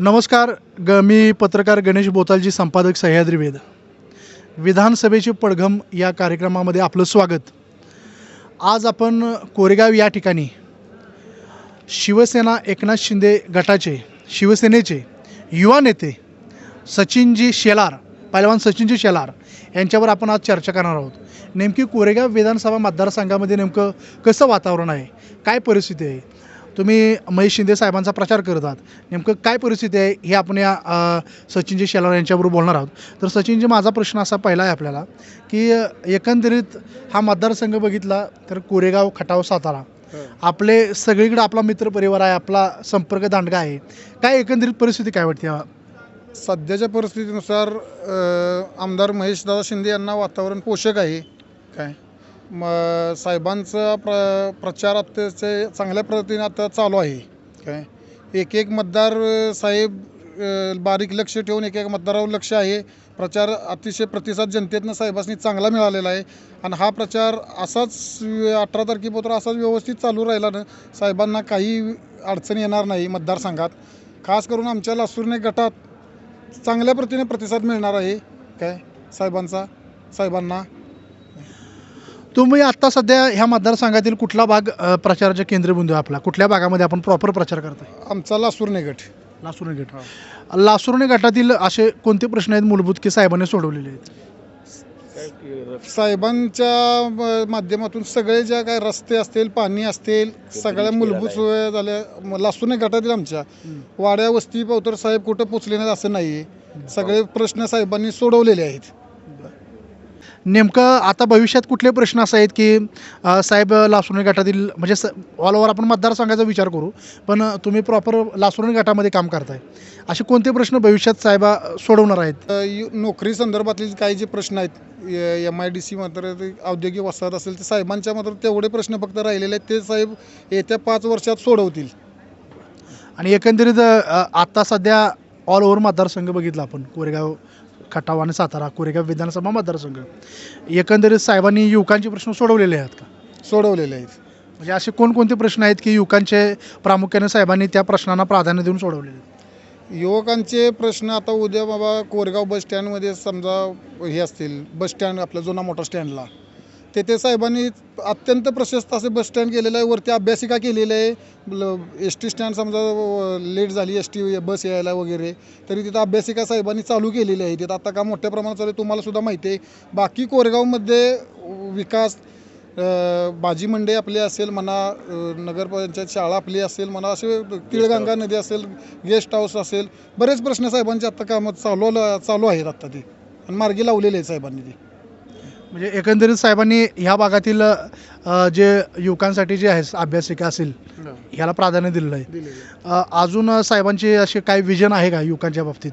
नमस्कार ग मी पत्रकार गणेश बोतालजी संपादक सह्याद्री वेद. विधानसभेची पडघम या कार्यक्रमामध्ये आपलं स्वागत. आज आपण कोरेगाव या ठिकाणी शिवसेना एकनाथ शिंदे गटाचे शिवसेनेचे युवा नेते सचिनजी शेलार पहिलवान सचिनजी शेलार यांच्यावर आपण आज चर्चा करणार आहोत. नेमकी कोरेगाव विधानसभा मतदारसंघामध्ये नेमकं कसं वातावरण आहे? काय परिस्थिती आहे? तुम्ही महेश शिंदे साहेबांचा प्रचार करत आहात. नेमकं काय परिस्थिती आहे हे आपण या सचिनजी शेलार यांच्याबरोबर बोलणार आहोत. तर सचिनजी माझा प्रश्न असा पहिला आहे आपल्याला की एकंदरीत हा मतदारसंघ बघितला तर कोरेगाव खटाव सातारा आपले सगळीकडे आपला मित्रपरिवार आहे आपला संपर्क दांडगा आहे. काय एकंदरीत परिस्थिती काय वाटते सध्याच्या परिस्थितीनुसार आमदार महेशदादा शिंदे यांना वातावरण पोषक आहे. काय? म साहेबांचा प्र प्रचार अत्याचे चांगल्या पद्धतीने आता चालू आहे. काय? एक एक मतदार साहेब बारीक लक्ष ठेवून एक एक मतदारावर लक्ष आहे. प्रचार अतिशय प्रतिसाद जनतेतनं साहेबांनी चांगला मिळालेला आहे. आणि हा प्रचार असाच अठरा तारखेपर्यंत असाच व्यवस्थित चालू राहिला ना साहेबांना काही अडचण येणार नाही मतदारसंघात. खास करून आमच्या लासूरने गटात चांगल्या प्रतीने प्रतिसाद मिळणार आहे. काय? साहेबांचा साहेबांना. तुम्ही आत्ता सध्या ह्या मतदारसंघातील कुठला भाग अ, प्रचाराचे केंद्रबिंदू आहे आपला? कुठल्या भागामध्ये आपण प्रॉपर प्रचार करताय? आमचा लासूरने गट लासुर्णे गट लासुर्णे गटातील असे कोणते प्रश्न आहेत मूलभूत की साहेबांनी सोडवलेले आहेत? साहेबांच्या म- माध्यमातून सगळे ज्या काय रस्ते असतील पाणी असतील सगळ्या मूलभूत सोयी झाल्या. लासूरने गटातील आमच्या. वाड्या वस्ती पवतर साहेब कुठं पोचले नाहीत असं नाही सगळे प्रश्न साहेबांनी सोडवलेले आहेत. नेमकं आता भविष्यात कुठले प्रश्न असे आहेत की साहेब लासुर्णे गटातील म्हणजे स ऑल ओव्हर आपण मतदारसंघाचा विचार करू पण तुम्ही प्रॉपर लासुर्णे गटामध्ये काम करताय. असे कोणते प्रश्न भविष्यात साहेबा सोडवणार आहेत? नोकरी संदर्भातले काही जे प्रश्न आहेत एम आय डी सी मात्र औद्योगिक वसाहत असेल ते साहेबांच्या मात्र तेवढे प्रश्न फक्त राहिलेले आहेत ते साहेब येत्या पाच वर्षात सोडवतील. आणि एकंदरीत अ, आता सध्या ऑल ओव्हर मतदारसंघ बघितला आपण कोरेगाव खटाव आणि सातारा कोरेगाव विधानसभा मतदारसंघ. एकंदरीत साहेबांनी युवकांचे प्रश्न सोडवलेले आहेत का? सोडवलेले आहेत. म्हणजे असे कोणकोणते प्रश्न आहेत की युवकांचे प्रामुख्याने साहेबांनी त्या प्रश्नांना प्राधान्य देऊन सोडवलेले आहेत? युवकांचे प्रश्न आता उद्या बाबा कोरेगाव बस स्टँडमध्ये समजा हे असतील बस स्टँड आपला जुना मोठा स्टँडला. तेथे साहेबांनी अत्यंत प्रशस्त असे बस स्टँड केलेलं आहे वरती अभ्यासिका केलेलं आहे. एस टी स्टँड समजा लेट झाली एस टी बस यायला वगैरे तरी तिथं अभ्यासिका साहेबांनी चालू केलेली आहे तिथं आता का मोठ्या प्रमाणात चालू आहे तुम्हाला सुद्धा माहिती आहे. बाकी कोरेगावमध्ये विकास अ, भाजी मंडई आपली असेल म्हणा नगरपंचायत शाळा आपली असेल म्हणा असे तिळगंगा नदी असेल गेस्ट हाऊस असेल बरेच प्रश्न साहेबांचे आत्ता कामं चालू चालू आहेत आत्ता ते. आणि मार्गी लावलेले आहेत साहेबांनी ते. म्हणजे एकंदरीत साहेबांनी ह्या भागातील अ, जे युवकांसाठी जे आहे अभ्यासिका असेल ह्याला प्राधान्य दिलेलं आहे. अ, अजून साहेबांचे असे काय विजन आहे का युवकांच्या बाबतीत?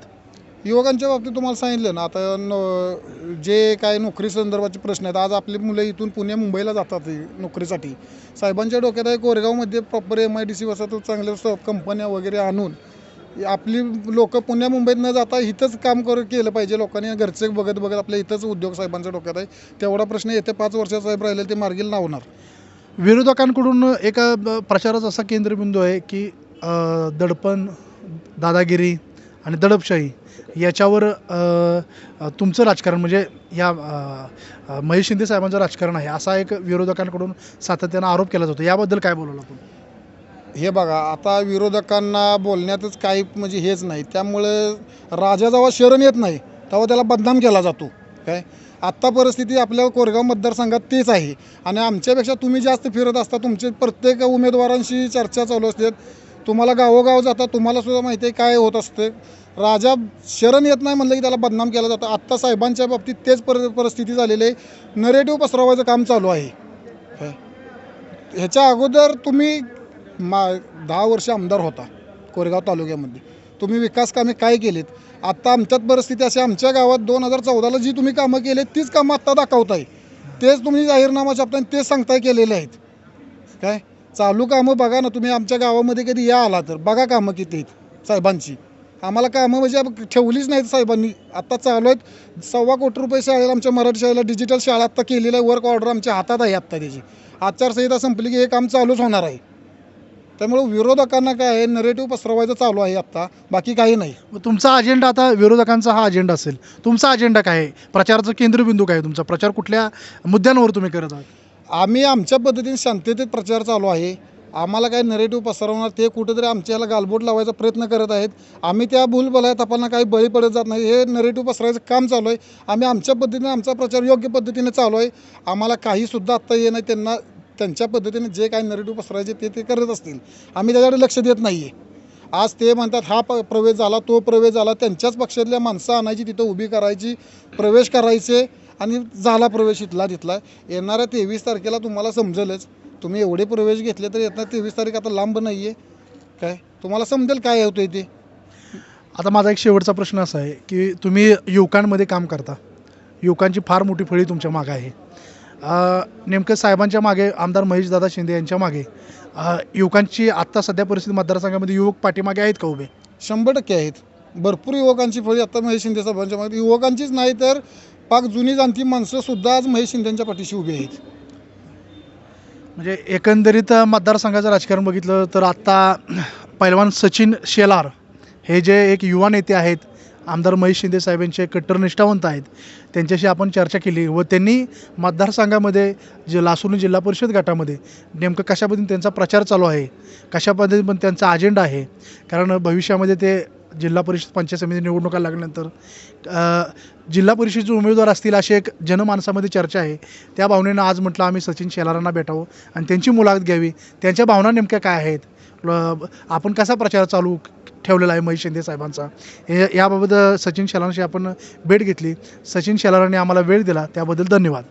युवकांच्या बाबतीत तुम्हाला सांगितलं ना आता न जे काय नोकरी संदर्भाचे प्रश्न आहेत आज आपली मुलं इथून पुणे मुंबईला जातात हे नोकरीसाठी. साहेबांच्या डोक्यात आहे कोरेगावमध्ये proper M I D C वसाहत चांगल्या कंपन्या वगैरे आणून आपली लोक पुण्या मुंबईत न जाता इथंच काम कर केलं पाहिजे लोकांनी. घरचे बघत बघत आपल्या इथंच उद्योग साहेबांच्या डोक्यात आहे. तेवढा प्रश्न येत्या पाच वर्षात साहेब राहिले ते मार्गील लावणार. विरोधकांकडून एक प्रचाराचा असा केंद्रबिंदू आहे की दडपण दादागिरी आणि दडपशाही याच्यावर तुमचं राजकारण म्हणजे या महेश शिंदे साहेबांचं राजकारण आहे. असा एक विरोधकांकडून सातत्यानं आरोप केला जातो. याबद्दल काय बोलावलं आपण? हे बघा आता विरोधकांना बोलण्यातच काही म्हणजे हेच नाही. त्यामुळे राजा जेव्हा शरण येत नाही तेव्हा त्याला बदनाम केला जातो. काय? आत्ता परिस्थिती आपल्या कोरगाव मतदारसंघात तेच आहे. आणि आमच्यापेक्षा तुम्ही जास्त फिरत असता तुमचे प्रत्येक उमेदवारांशी चर्चा चालू असते. तुम्हाला गावोगाव जाता तुम्हाला सुद्धा माहिती आहे काय होत असते. राजा शरण येत नाही म्हणलं की त्याला बदनाम केला जातो. आत्ता साहेबांच्या बाबतीत तेच पर परिस्थिती झालेली आहे. नरेटिव्ह पसरवायचं काम चालू आहे. ह्याच्या अगोदर तुम्ही मा दहा वर्ष आमदार होता कोरेगाव तालुक्यामध्ये. तुम्ही विकास कामे काय केलीत? आत्ता आमच्यात परिस्थिती अशी आमच्या गावात दोन हजार चौदाला जी तुम्ही कामं केलीत तीच कामं आत्ता दाखवताय. तेच तुम्ही जाहीरनामा छापताय आणि तेच सांगताय केलेले आहेत. काय? चालू कामं बघा ना तुम्ही आमच्या गावामध्ये कधी या आला तर. बघा कामं किती आहेत साहेबांची. आम्हाला कामं म्हणजे ठेवलीच नाहीत साहेबांनी. आत्ता चालू आहेत. सव्वा कोटी रुपये शाळेला आमच्या मराठी शाळेला डिजिटल शाळा आत्ता केलेलं आहे. वर्क ऑर्डर आमच्या हातात आहे आत्ता त्याची. आचारसंहिता संपली की हे काम चालूच होणार आहे. त्यामुळे विरोधकांना काय आहे? नरेटिव्ह पसरवायचं चालू आहे आत्ता. बाकी काही नाही. मग तुमचा अजेंडा आता विरोधकांचा हा अजेंडा असेल. तुमचा अजेंडा काय आहे? प्रचाराचं केंद्रबिंदू काय आहे तुमचा? प्रचार कुठल्या मुद्द्यांवर तुम्ही करत आहात? आम्ही आमच्या पद्धतीने शांततेत प्रचार चालू आहे. आम्हाला काय नरेटिव्ह पसरवणार ते कुठेतरी आमच्याला गालबोट लावायचा प्रयत्न करत आहेत. आम्ही त्या भूलबला तपांना काही बळी पडत जात नाही. हे नरेटिव्ह पसरायचं काम चालू आहे. आम्ही आमच्या पद्धतीने आमचा प्रचार योग्य पद्धतीने चालू आहे. आम्हाला काहीसुद्धा आत्ता ये नाही त्यांना त्यांच्या पद्धतीने जे काही नरेटिव्ह पसरायचे ते ते करत असतील. आम्ही त्याच्याकडे लक्ष देत नाही आहे आज ते म्हणतात हा प प्रवेश झाला तो प्रवेश झाला त्यांच्याच पक्षातल्या माणसं आणायची तिथं उभी करायची प्रवेश करायचे आणि झाला प्रवेश इथला तिथला. येणाऱ्या तेवीस तारखेला तुम्हाला समजेलच. तुम्ही एवढे प्रवेश घेतले तर येणार तेवीस तारीख आता लांब नाही आहे काय? तुम्हाला समजेल काय होतं ते? आता माझा एक शेवटचा प्रश्न असा आहे की तुम्ही युवकांमध्ये काम करता. युवकांची फार मोठी फळी तुमच्या मागं आहे. नेमकं साहेबांच्या मागे आमदार महेशदादा शिंदे यांच्या मागे युवकांची आत्ता सध्या परिस्थिती मतदारसंघामध्ये युवक पाठीमागे आहेत का उभे? शंभर टक्के आहेत. भरपूर युवकांची फळी आता महेश शिंदे साहेबांच्या मागे. युवकांचीच नाही तर पाक जुनी जाणती माणसंसुद्धा आज महेश शिंदेच्या पाठीशी उभी आहेत. म्हणजे एकंदरीत मतदारसंघाचं राजकारण बघितलं तर आत्ता पैलवान सचिन शेलार हे जे एक युवा नेते आहेत आमदार महेश शिंदे साहेबांचे कट्टर निष्ठावंत आहेत. त्यांच्याशी आपण चर्चा केली व त्यांनी मतदारसंघामध्ये जे लासूर जिल्हा परिषद गटामध्ये नेमकं कशा पद्धतीने त्यांचा प्रचार चालू आहे कशा पद्धतीने पण त्यांचा अजेंडा आहे. कारण भविष्यामध्ये ते जिल्हा परिषद पंचायत समिती निवडणुका लागल्यानंतर जिल्हा परिषदेचे उमेदवार असतील अशी एक जनमानसामध्ये चर्चा आहे. त्या भावनेनं आज म्हटलं आम्ही सचिन शेलारांना भेटावं आणि त्यांची मुलाखत घ्यावी. त्यांच्या भावना नेमक्या काय आहेत? आपण कसा प्रचार चालू ठेवलेला आहे महेश शिंदे साहेबांचा? हे याबाबत सचिन शेलारांशी आपण भेट घेतली. सचिन शेलारांनी आम्हाला वेळ दिला. त्याबद्दल धन्यवाद.